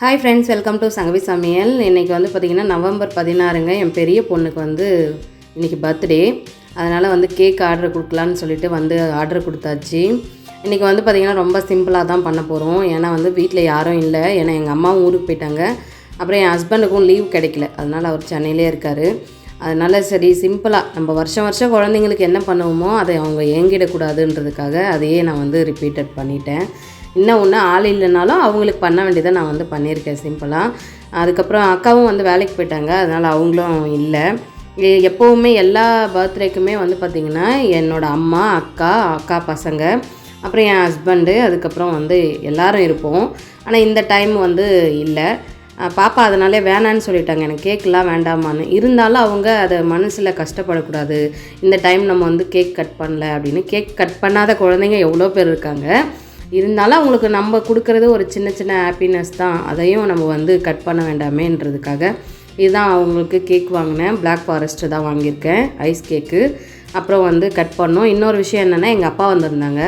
Hi friends welcome to Sangavi சமையல் இன்றைக்கி வந்து பார்த்திங்கன்னா நவம்பர் பதினாறுங்க. என் பெரிய பொண்ணுக்கு வந்து இன்றைக்கி பர்த்டே அதனால் வந்து கேக் ஆர்டர் கொடுக்கலான்னு சொல்லிட்டு வந்து ஆர்டர் கொடுத்தாச்சு. இன்றைக்கி வந்து பார்த்திங்கன்னா ரொம்ப சிம்பிளாக தான் பண்ண போகிறோம் ஏன்னா வந்து வீட்டில் யாரும் இல்லை. ஏன்னா எங்கள் அம்மாவும் ஊருக்கு போயிட்டாங்க. அப்புறம் என் ஹஸ்பண்டுக்கும் லீவ் கிடைக்கல. அதனால் அவர் சென்னையிலே இருக்கார். அதனால் சரி சிம்பிளாக நம்ம வருஷம் வருஷம் குழந்தைங்களுக்கு என்ன பண்ணுவோமோ அதை அவங்க ஏங்கிடக்கூடாதுன்றதுக்காக அதையே நான் வந்து ரிப்பீட்டட் பண்ணிட்டேன். இன்னும் ஒன்று ஆள் இல்லைனாலும் அவங்களுக்கு பண்ண வேண்டியதை நான் வந்து பண்ணியிருக்கேன் சிம்பிளாக அதுக்கப்புறம் அக்காவும் வந்து வேலைக்கு போயிட்டாங்க அதனால் அவங்களும் இல்லை. எப்போவுமே எல்லா பர்த்டேக்குமே வந்து பார்த்திங்கன்னா என்னோடய அம்மா அக்கா அக்கா பசங்க அப்புறம் என் ஹஸ்பண்டு அதுக்கப்புறம் வந்து எல்லோரும் இருப்போம். ஆனால் இந்த டைம் வந்து இல்லை. பாப்பா அதனாலே வேணான்னு சொல்லிட்டாங்க எனக்கு கேக்கெலாம் வேண்டாமான்னு. இருந்தாலும் அவங்க அதை மனசில் கஷ்டப்படக்கூடாது. இந்த டைம் நம்ம வந்து கேக் கட் பண்ணல அப்படின்னு கேக் கட் பண்ணாத குழந்தைங்க எவ்வளோ பேர் இருக்காங்க. இருந்தாலும் அவங்களுக்கு நம்ம கொடுக்குறது ஒரு சின்ன சின்ன ஹாப்பினஸ் தான். அதையும் நம்ம வந்து கட் பண்ண வேண்டாமேன்றதுக்காக இதுதான் அவங்களுக்கு கேக் வாங்கினேன். பிளாக் ஃபாரஸ்ட்டு தான் வாங்கியிருக்கேன். ஐஸ் கேக்கு அப்புறம் வந்து கட் பண்ணோம். இன்னொரு விஷயம் என்னென்னா எங்கள் அப்பா வந்திருந்தாங்க.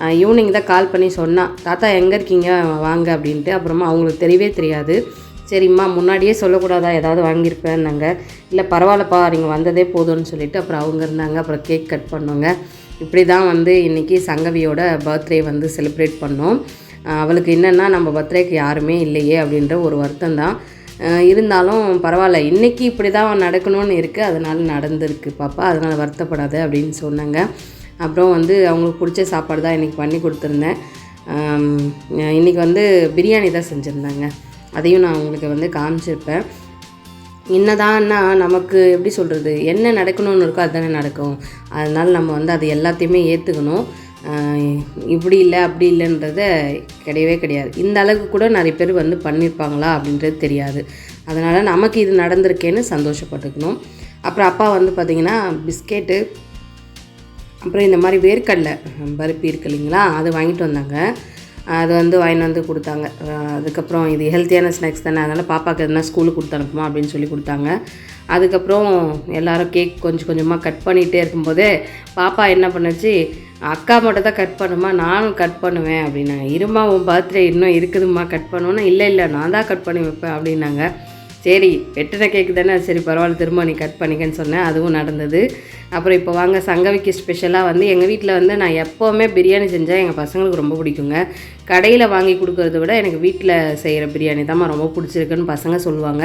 ஈவினிங் தான் கால் பண்ணி சொன்னான் தாத்தா எங்கே இருக்கீங்க? வாங்க அப்படின்ட்டு. அப்புறமா அவங்களுக்கு தெரியவே தெரியாது. சரிம்மா முன்னாடியே சொல்லக்கூடாதா? ஏதாவது வாங்கியிருப்பேன்னாங்க. இல்லை பரவாயில்லப்பா நீங்கள் வந்ததே போதும்னு சொல்லிவிட்டு அப்புறம் அவங்க இருந்தாங்க. அப்புறம் கேக் கட் பண்ணோங்க. இப்படி தான் வந்து இன்றைக்கி சங்கவியோட பர்த்டே வந்து செலிப்ரேட் பண்ணோம். அவளுக்கு என்னென்னா நம்ம பர்த்டேக்கு யாருமே இல்லையே அப்படின்ற ஒரு வருத்தம் தான் இருந்தாலும் பரவாயில்ல இன்றைக்கி இப்படி தான் நடக்கணும்னு இருக்குது அதனால் நடந்திருக்கு பாப்பா அதனால் வருத்தப்படாது அப்படின்னு சொன்னாங்க. அப்புறம் வந்து அவங்களுக்கு பிடிச்ச சாப்பாடு தான் இன்றைக்கி பண்ணி கொடுத்துருந்தேன். இன்றைக்கி வந்து பிரியாணி தான் செஞ்சுருந்தாங்க. அதையும் நான் உங்களுக்கு வந்து காமிச்சிருப்பேன். என்னதான்னா நமக்கு எப்படி சொல்கிறது என்ன நடக்கணும்னு இருக்கோ அதுதானே நடக்கும். அதனால் நம்ம வந்து அது எல்லாத்தையுமே ஏற்றுக்கணும் இப்படி இல்லை அப்படி இல்லைன்றத கிடையவே கிடையாது. இந்த அளவுக்கு கூட நிறைய பேர் வந்து பண்ணியிருப்பாங்களா அப்படின்றது தெரியாது. அதனால் நமக்கு இது நடந்திருக்கேன்னு சந்தோஷப்பட்டுக்கணும். அப்புறம் அப்பா வந்து பார்த்திங்கன்னா பிஸ்கெட்டு அப்புறம் இந்த மாதிரி வேர்க்கடலை பருப்பி இருக்கு இல்லைங்களா அது வாங்கிட்டு வந்தாங்க. அது வந்து வாங்கிட்டு வந்து கொடுத்தாங்க. அதுக்கப்புறம் இது ஹெல்த்தியான ஸ்நாக்ஸ் தானே அதனால் பாப்பாவுக்கு எதுனா ஸ்கூலுக்கு கொடுத்து அனுப்புமா அப்படின்னு சொல்லி கொடுத்தாங்க. அதுக்கப்புறம் எல்லாரும் கேக் கொஞ்சம் கொஞ்சமாக கட் பண்ணிகிட்டே இருக்கும்போதே பாப்பா என்ன பண்ணுச்சு அக்கா மட்டும் தான் கட் பண்ணுமா நானும் கட் பண்ணுவேன் அப்படின்னாங்க. இருமா உன் பர்த்டே இன்னும் இருக்குதும்மா கட் பண்ணுவோன்னா இல்லை இல்லை நான் தான் கட் பண்ணி வைப்பேன் அப்படின்னாங்க. சரி வெட்டின கேக்கு தானே? சரி பரவாயில்ல திரும்ப நீ கட் பண்ணிக்கன்னு சொன்னேன். அதுவும் நடந்தது. அப்புறம் இப்போ வாங்க சங்கவிக்கு ஸ்பெஷலாக வந்து எங்கள் வீட்டில் வந்து நான் எப்போவுமே பிரியாணி செஞ்சால் எங்கள் பசங்களுக்கு ரொம்ப பிடிக்குங்க. கடையில் வாங்கி கொடுக்கறத விட எனக்கு வீட்டில் செய்கிற பிரியாணி தான் ரொம்ப பிடிச்சிருக்குன்னு பசங்க சொல்லுவாங்க.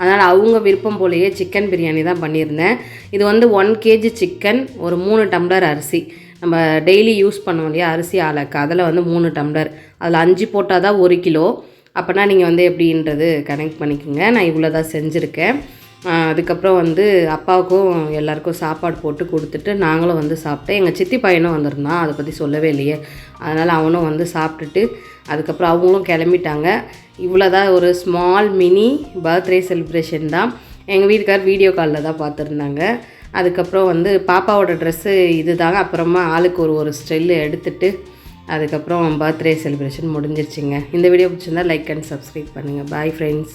அதனால் அவங்க விருப்பம் போலேயே சிக்கன் பிரியாணி தான் பண்ணியிருந்தேன். இது வந்து ஒன் கேஜி சிக்கன் ஒரு மூணு டம்ளர் அரிசி. நம்ம டெய்லி யூஸ் பண்ணுவோம் இல்லையா? அரிசி ஆலக்கு அதில் வந்து மூணு டம்ளர் அதில் அஞ்சு போட்டால் தான் ஒரு கிலோ. அப்போனா நீங்கள் வந்து எப்படின்றது கனெக்ட் பண்ணிக்கோங்க. நான் இவ்வளோ தான் செஞ்சுருக்கேன் அதுக்கப்புறம் வந்து அப்பாவுக்கும் எல்லாருக்கும் சாப்பாடு போட்டு கொடுத்துட்டு நாங்களும் வந்து சாப்பிட்டேன். எங்கள் சித்தி பையனும் வந்திருந்தான். அதை பற்றி சொல்லவே இல்லையே. அதனால் அவனும் வந்து சாப்பிட்டுட்டு அதுக்கப்புறம் அவங்களும் கிளம்பிட்டாங்க. இவ்வளோ தான் ஒரு ஸ்மால் மினி பர்த்டே செலிப்ரேஷன் தான். எங்கள் வீட்டுக்கார் வீடியோ காலில் தான் பார்த்துருந்தாங்க. அதுக்கப்புறம் வந்து பாப்பாவோட ட்ரெஸ்ஸு இது தாங்க அப்புறமா ஆளுக்கு ஒரு ஒரு ஸ்டெல்லு எடுத்துகிட்டு அதுக்கப்புறம் பர்த்டே செலிப்ரேஷன் முடிஞ்சிருச்சுங்க. இந்த வீடியோ பிடிச்சிருந்தா லைக் அண்ட் சப்ஸ்கிரைப் பண்ணுங்கள் பாய் ஃப்ரெண்ட்ஸ்